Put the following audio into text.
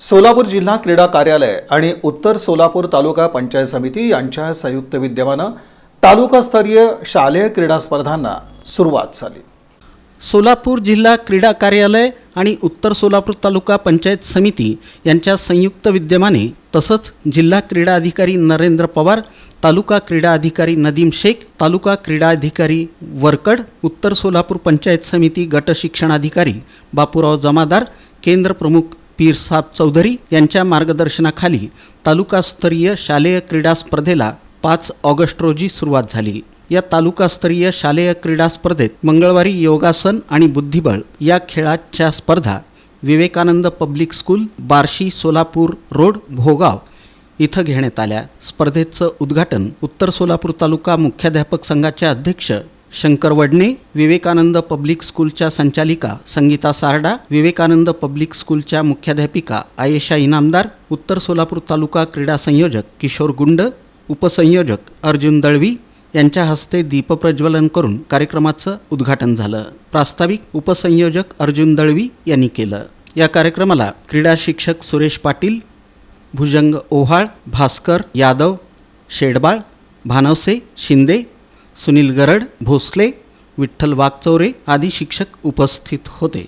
सोलापूर जिल्हा क्रीडा कार्यालय आणि उत्तर सोलापूर तालुका पंचायत समिती यांच्या संयुक्त विद्यमानं तालुकास्तरीय शालेय क्रीडा स्पर्धांना सुरुवात झाली. सोलापूर जिल्हा क्रीडा कार्यालय आणि उत्तर सोलापूर तालुका पंचायत समिती यांच्या संयुक्त विद्यमाने तसंच जिल्हा क्रीडा अधिकारी नरेंद्र पवार तालुका क्रीडा अधिकारी नदीम शेख तालुका क्रीडा अधिकारी वरकड उत्तर सोलापूर पंचायत समिती गट शिक्षणाधिकारी बापूराव जमादार केंद्र प्रमुख पीरसाब चौधरी यांच्या मार्गदर्शनाखाली तालुकास्तरीय शालेय क्रीडा स्पर्धेला पाच ऑगस्ट रोजी सुरुवात झाली. या तालुकास्तरीय शालेय क्रीडा स्पर्धेत मंगळवारी योगासन आणि बुद्धिबळ या खेळाच्या स्पर्धा Vivekanand public school Barshi Solapur road Bhogaon इथं घेण्यात आल्या. स्पर्धेचं उद्घाटन उत्तर सोलापूर तालुका मुख्याध्यापक संघाचे अध्यक्ष शंकर वडणे विवेकानंद पब्लिक स्कूलच्या संचालिका संगीता सारडा विवेकानंद पब्लिक स्कूलच्या मुख्याध्यापिका आयेशा इनामदार उत्तर सोलापूर तालुका क्रीडा संयोजक किशोर गुंड उपसंयोजक अर्जुन दळवी यांच्या हस्ते दीपप्रज्वलन करून कार्यक्रमाचं उद्घाटन झालं. प्रास्ताविक उपसंयोजक अर्जुन दळवी यांनी केलं. या कार्यक्रमाला क्रीडा शिक्षक सुरेश पाटील भुजंग ओहाळ भास्कर यादव शेडबाळ भानवसे शिंदे सुनील गरड भोसले विठ्ठल वागचौरे आदी शिक्षक उपस्थित होते.